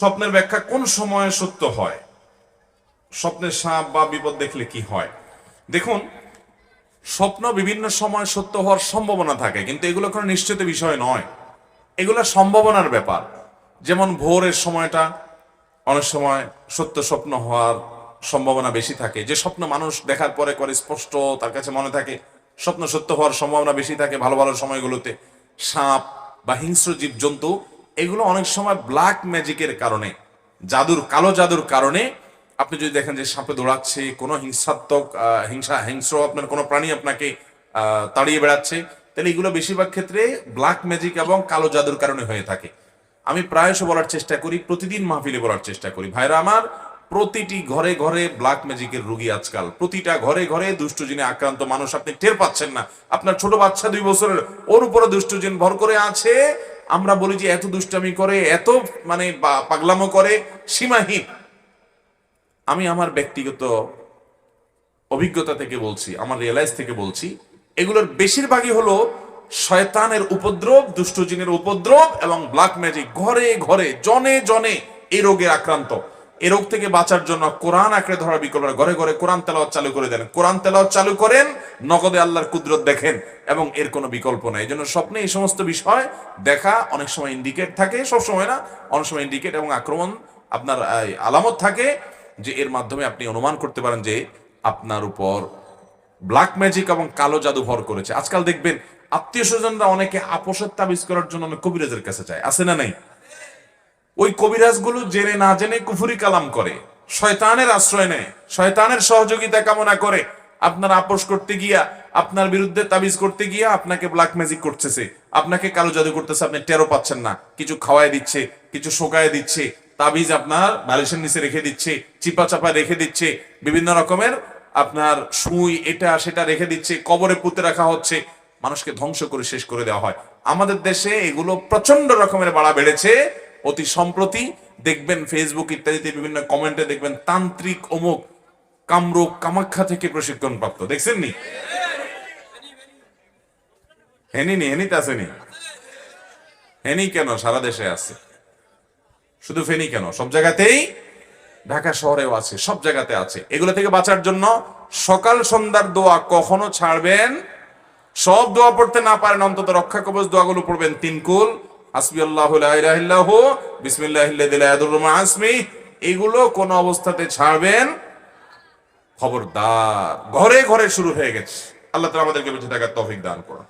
স্বপ্নের ব্যাখ্যা কোন সময়ে সত্য হয়? স্বপ্নের সাপ বা বিপদ দেখলে কি হয়? দেখুন, স্বপ্ন বিভিন্ন সময় সত্য হওয়ার সম্ভাবনা থাকে, কিন্তু এগুলো কোনো নিশ্চিত বিষয় নয়। এগুলো সম্ভাবনার ব্যাপার। যেমন ভোরের সময়টা, অনেক সময় সত্য স্বপ্ন হওয়ার সম্ভাবনা বেশি থাকে। যে স্বপ্ন মানুষ দেখার পরে করে স্পষ্ট, তার কাছে মনে থাকে, স্বপ্ন সত্য হওয়ার সম্ভাবনা বেশি থাকে ভালো ভালো সময়গুলোতে। সাপ বা হিংস্র জীবজন্তু এগুলো অনেক সময় ব্ল্যাক ম্যাজিকের কারণে, জাদুর, কালো জাদুর কারণে। আপনি যদি দেখেন যে সাপে দৌড়াচ্ছে, কোনো হিংসাত্মক হিংসা, হিংস্র আপনার, কোনো প্রাণী আপনাকে তাড়িয়ে বেড়াচ্ছে, তাহলে এগুলো বেশিরভাগ ক্ষেত্রে ব্ল্যাক ম্যাজিক এবং কালো জাদুর কারণে হয়ে থাকে। আমি প্রায়শ বলার চেষ্টা করি, প্রতিদিন মাহফিলে বলার চেষ্টা করি। ভাইরা আমার, প্রতিটি ঘরে ঘরে ব্ল্যাক ম্যাজিকের রুগী আজকাল। প্রতিটা ঘরে ঘরে দুষ্টজিনে আক্রান্ত মানুষ আপনি টের পাচ্ছেন না। আপনার ছোট বাচ্চা দুই বছরের, ওর উপরে দুষ্টজিন ভর করে আছে আমরা বলি যে এত দুষ্টামি করে, এত মানে পাগলামো করে, সীমাহীন। আমি আমার ব্যক্তিগত অভিজ্ঞতা থেকে বলছি, আমার রিয়েলাইজ থেকে বলছি, এগুলোর বেশিরভাগই হলো শয়তানের উপদ্রব দুষ্টজিনের উপদ্রব এবং ব্ল্যাক ম্যাজিক ঘরে ঘরে, জনে জনে এই রোগে আক্রান্ত। এই রোগ থেকে বাঁচার জন্য কোরআন আঁকড়ে ধরার বিকল্প ঘরে ঘরে কোরআন তেলাওয়াত চালু করে দেন। কোরআন তেলাওয়াত চালু করেন, নগদে আল্লাহর কুদরত দেখেন এবং এর কোনো বিকল্প নাই। এই জন্য স্বপ্নে এই সমস্ত বিষয় দেখা অনেক সময় ইন্ডিকেট থাকে, সব সময় না, অনেক সময় ইন্ডিকেট এবং আক্রমণ আপনার আলামত থাকে যে এর মাধ্যমে আপনি অনুমান করতে পারেন যে আপনার উপর ব্ল্যাক ম্যাজিক এবং কালো জাদু ভর করেছে। আজকাল দেখবেন আত্মীয় স্বজনরা অনেকে আপোষের তাবিজ করার জন্য অনেক কবিরাজের কাছে যায়। আছে না নাই? ওই কবিরাজগুলো জেনে না জেনে কুফুরি কালাম করে, শয়তানের আশ্রয় নেয়, শয়তানের সহযোগিতা কামনা করে। আপনার আপোষ করতে গিয়া, আপনার বিরুদ্ধে তাবিজ করতে গিয়া আপনাকে ব্ল্যাক ম্যাজিক করতেছে। আপনাকে কালো জাদু করতেছে, আপনি টেরো পাচ্ছেন না। কিছু খাওয়ায় দিচ্ছে, কিছু শোকায় দিচ্ছে, তাবিজ আপনার বালিশের নিচে রেখে দিচ্ছে চিপা চাপা রেখে দিচ্ছে, বিভিন্ন রকমের আপনার সুই, এটা, সেটা রেখে দিচ্ছে, কবরে পুঁতে রাখা হচ্ছে, মানুষকে ধ্বংস করে শেষ করে দেওয়া হয়। আমাদের দেশে এগুলো প্রচণ্ড রকমের বাড়া বেড়েছে। অতি সম্প্রতি দেখবেন ফেসবুক ইত্যাদিতে বিভিন্ন কমেন্টে দেখবেন তান্ত্রিক অমুক কামরূপ কামাখ্যা থেকে প্রশিক্ষণ প্রাপ্ত দেখছেন নি? হেনি নি, হেনিতে আসেনি হেনি কেন সারা দেশে আছে? শুধু ফেনি কেন? সব জায়গাতেই ঢাকা শহরেও আছে, সব জায়গাতে আছে। এগুলো থেকে বাঁচার জন্য সকাল সন্ধ্যার দোয়া কখনো ছাড়বেন। সব দোয়া পড়তে না পারেন, অন্তত রক্ষা কবচ দোয়াগুলো পড়বেন তিন হাসবি আল্লাহ বিসমিল্লাহ আসমি, এগুলো কোন অবস্থাতে ছাড়বেন? খবরদার, ঘরে ঘরে শুরু হয়ে গেছে। আল্লাহ তালা আমাদেরকে বেঁচে থাকার তৌফিক দান করুন।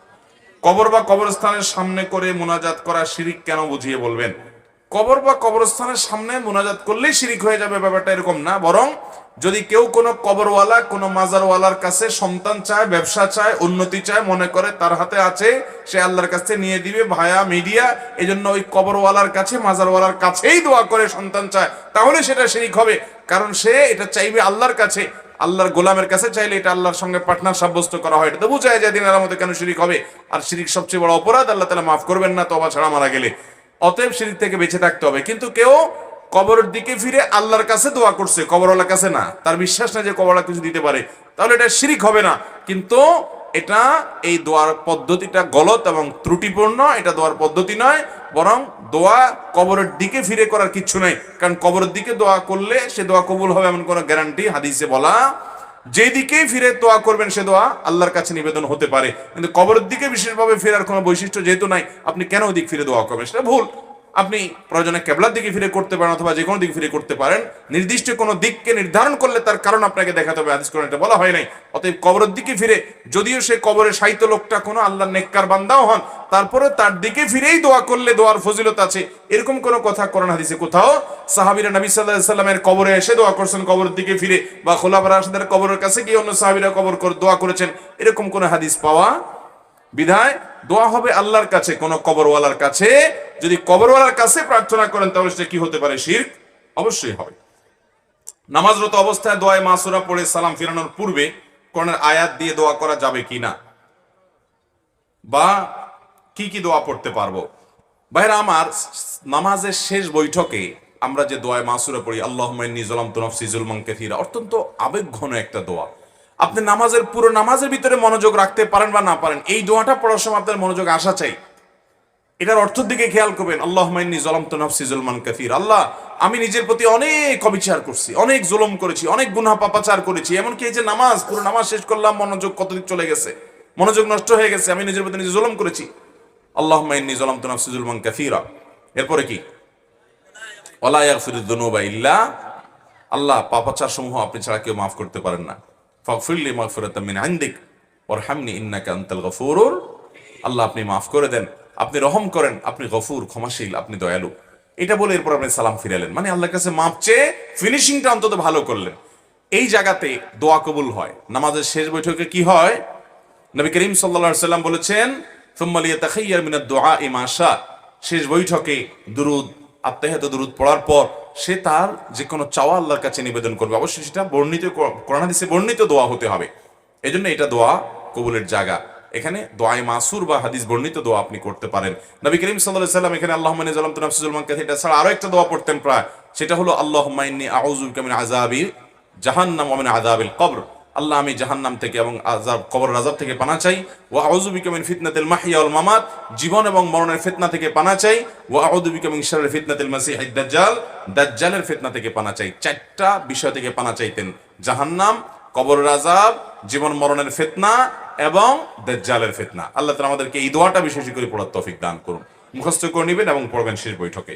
কবর বা কবরস্থানের সামনে করে মোনাজাত করা শিরিক কেন বুঝিয়ে বলবেন? কবর বা কবরস্থানের সামনে মোনাজাত করলেই শিরিক হয়ে যাবে, ব্যাপারটা এরকম না। বরং যদি কেউ কোনো কবরওয়ালা, কোনো মাজারওয়ালার কাছে সন্তান চায়, ব্যবসা চায়, উন্নতি চায়, মনে করে তার হাতে আছে, সে আল্লাহর কাছে নিয়ে দিবে ভায়া মিডিয়া এই জন্য ওই কবরওয়ালার কাছে, মাজারওয়ালার কাছেই দোয়া করে সন্তান চায়, তাহলে সেটা শিরিক হবে। কারণ সে এটা চাইবে আল্লাহর কাছে। আল্লাহর গোলামের কাছে চাইলে এটা আল্লাহর সঙ্গে পার্টনার সাব্যস্ত করা হয়। এটা তো বুঝায় যায় দিনের মধ্যে কেন শিরিক হবে। আর শিরিক সবচেয়ে বড় অপরাধ, আল্লাহ তালা মাফ করবেন না তবা ছাড়া মারা গেলে। অতএব শিরিক থেকে বেঁচে থাকতে হবে। কিন্তু কেউ কবরের দিকে ফিরে আল্লাহর কাছে দোয়া করছে কবরওয়ালার কাছে না। তার বিশ্বাস না যে কবরওয়ালা কিছু দিতে পারে। তাহলে এটা শিরিক হবে না। কিন্তু এটা এই দোয়ার পদ্ধতিটা গলত এবং ত্রুটিপূর্ণ, এটা দোয়ার পদ্ধতি নয়, বরং দোয়া কবরের দিকে ফিরে করার কিছু নাই। কারণ কবরের দিকে দোয়া করলে সে দোয়া কবুল হবে এমন কোনো গ্যারান্টি হাদিসে বলা যেদিকেই ফিরে দোয়া করবেন সে দোয়া আল্লাহর কাছে নিবেদন হতে পারে। কিন্তু কবরের দিকে বিশেষভাবে ফেরার কোনো বৈশিষ্ট্য যেহেতু নাই, আপনি কেন ওদিক ফিরে দোয়া করবেন? সেটা ভুল। আপনি প্রয়োজনে কেবলার দিকে ফিরে করতে পারেন অথবা যে কোনো দিকে ফিরে করতে পারেন। নির্দিষ্ট কোনো দিককে নির্ধারণ করলে তার কারণ আপনাকে দেখাতে হবে। আদিস করে এটা বলা হয় নাই। অতএব কবরের দিকে ফিরে, যদিও সে কবরে সাহিত্য লোকটা কোনো আল্লাহ নেককার বান্দাও হন, তারপরে তার দিকে ফিরেই দোয়া করলে দোয়ার ফজিলত আছে। এরকম কোনো কথা কোরআন হাদিসে কোথাও সাহাবিরা নবী সাল্লাহ সাল্লামের কবরে এসে দোয়া করছেন, কবরের দিকে ফিরে, বা খোলাফার রাশিদের কবরের কাছে গিয়ে অন্য সাহাবিরা কবর দোয়া করেছেন। এরকম কোনো হাদিস পাওয়া বিধায় দোয়া হবে আল্লাহর কাছে, কোন কবরওয়ালার কাছে। যদি কবরওয়ালার কাছে প্রার্থনা করেন, তাহলে সেটা কি হতে পারে? শির্ক? অবশ্যই হবে। নামাজরত অবস্থায় দোয়ায় মাসুরা পড়ে সালাম ফিরানোর পূর্বে কোরআনের আয়াত দিয়ে দোয়া করা যাবে কিনা বা কি কি দোয়া পড়তে পারব? ভাইরা আমার নামাজের শেষ বৈঠকে আমরা যে দোয়ায় মাসুরা পড়ি আল্লাহ জলাম তুনফসি জুলমান কেথিরা, অত্যন্ত আবেগঘন একটা দোয়া। আপনি নামাজের, পুরো নামাজের ভিতরে মনোযোগ রাখতে পারেন বা না পারেন, এই দোয়াটা পড়ার সময় আপনার মনোযোগ আসা চাই। এটার অর্থের দিকে খেয়াল করবেন আল্লাহ মাইনি জলাম তো নফসি জুলমান কাফির আল্লাহ, আমি নিজের প্রতি অনেক অবিচার করছি, অনেক জুলম করেছি, অনেক গুনাহ পাপাচার করেছি, এমনকি এই যে নামাজ, পুরো নামাজ শেষ করলাম, মনোযোগ কতদিক চলে গেছে? মনোযোগ নষ্ট হয়ে গেছে, আমি নিজের প্রতি নিজে জুলম করেছি। আল্লাহ ইন্নী জলাম তো নাফসি জুলমান কাসীরা। এরপরে কি? ওয়ালা ইয়াগফিরুদ ইল্লা, আল্লাহ পাপাচার সমূহ আপনি ছাড়া কেউ মাফ করতে পারেন না। ফাগফিরলি মাগফিরাতাম মিন ইনদিক ওয়ারহামনি ইন্নাকা আনতাল গফুরুর। আল্লাহ আপনি মাফ করে দেন, আপনি রহম করেন, আপনি গফুর, ক্ষমাশীল, আপনি দয়ালু। এটা বলে এরপর আপনি সালাম ফিরালেন। মানে আল্লাহর কাছে মাপ চেয়ে ফিনিশিংটা অন্তত ভালো করলেন। এই জায়গাতে দোয়া কবুল হয়। নামাজের শেষ বৈঠকে কি হয়? নবী করিম সাল্লা সাল্লাম বলেছেন দোয়া ইমাশা শেষ বৈঠকে দুরুদ আত্মাহাত দুরুদ পড়ার পর সে তার যে কোনো চাওয়া আল্লাহর কাছে নিবেদন করবে। অবশ্যই সেটা বর্ণিত কোরআন হাদিসে বর্ণিত দোয়া হতে হবে। এই জন্য এটা দোয়া কবুলের জায়গা। এখানে দোয়াই মাসুর বা হাদিস বর্ণিত দোয়া আপনি করতে পারেন। নবী করিম সাল্লাহ সাল্লাম এখানে আল্লাহ মানে জালাম তুনাফসুল কাছে এটা ছাড়া আরও একটা দোয়া পড়তেন প্রায়। সেটা হলো আল্লাহ মাইনি আউজুল কামিন আজাবি জাহান্নাম ওমিন আযাবিল কবর। আল্লাহ আমি জাহান্নাম থেকে এবং আযাব কবর আযাব থেকে পানা চাই। ওয়া আউযু বিকা মিন ফিতনাতিল মাহইয়া ওয়াল মামাত, জীবন এবং মরণের ফিতনা থেকে পানা চাই। ওয়া আউযু বিকা মিন শাররি ফিতনাতিল মাসিহিদ দাজ্জাল, দাজ্জালের ফিতনা থেকে পানা চাই। চারটা বিষয় থেকে পানা চাইতেন। জাহান্নাম কবর আযাব, জীবন মরণের ফিতনা এবং দাজ্জালের ফিতনা। আল্লাহ তাআলা আমাদেরকে এই দোয়াটা বিশেষ করে পড়ার তৌফিক দান করুন। মুখস্থ করে নেবেন এবং পড়বেন শেষ বৈঠকে।